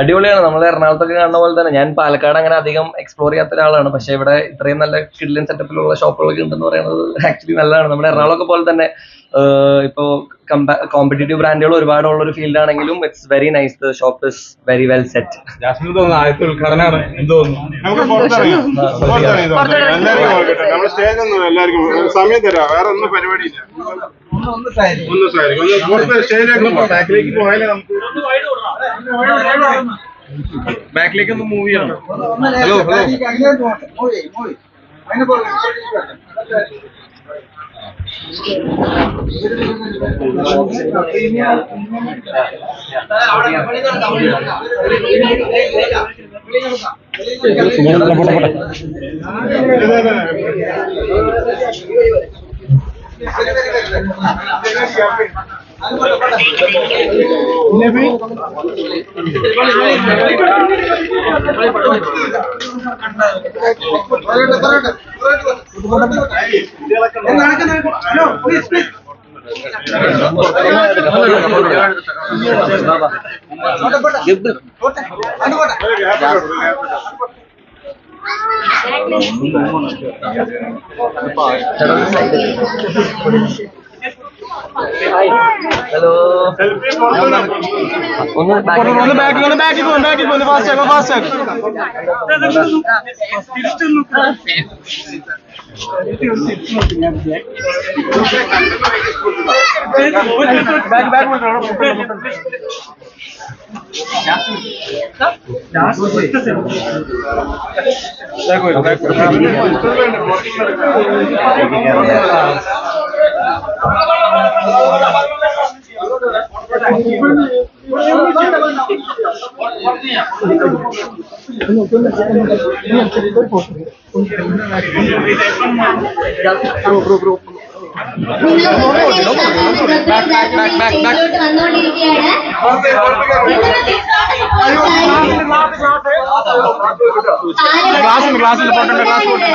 അടിപൊളിയാണ്. നമ്മൾ എറണാകുളത്തൊക്കെ കാണുന്ന പോലെ തന്നെ. ഞാൻ പാലക്കാട് അങ്ങനെ അധികം എക്സ്പ്ലോർ ചെയ്യാത്ത ഒരാളാണ്. പക്ഷെ ഇവിടെ ഇത്രയും നല്ല കിഡ്ലൻ സെറ്റപ്പിലുള്ള ഷോപ്പുകളൊക്കെ ഉണ്ടെന്ന് പറയുന്നത് ആക്ച്വലി നല്ലതാണ്. നമ്മുടെ എറണാകുളമൊക്കെ പോലെ തന്നെ ഇപ്പോ കോമ്പറ്റേറ്റീവ് ബ്രാൻഡുകൾ ഒരുപാട് ഉള്ള ഒരു ഫീൽഡ് ആണെങ്കിലും it's very nice the shop is very well set സമയം തരാം. വേറെ ഒന്നും പരിപാടിയില്ല. ഒന്ന് സ്റ്റേജിലേക്ക് പോയാലേ നമുക്ക് ബാക്കിലേക്ക് ഒന്ന് മൂവ് ചെയ്യണം ഹലോ ഹലോ ഹലോ ഒന്ന് ഒന്ന് ബാക്കിൽ ഒന്ന് ബാക്കിൽ പോകും ബാക്കിൽ പോകും ഫാസ്റ്റ് ആക്കും ഫാസ്റ്റ് ആക്കും ബാക്ക് ബാക്ക് സ്റ്റേജിലോട്ട് വന്നുകൊണ്ടിരിക്കുകയാണ് ക്ലാസ്സിൽ ക്ലാസ്സിൽ പോട്ടെ ക്ലാസ് പോട്ടെ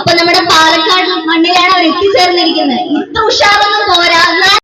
അപ്പൊ നമ്മുടെ പാലക്കാട് മണ്ണിലാണ് അവർ എത്തിച്ചേർന്നിരിക്കുന്നത്. ഇത്ര ഉഷാറൊന്നും പോരാ.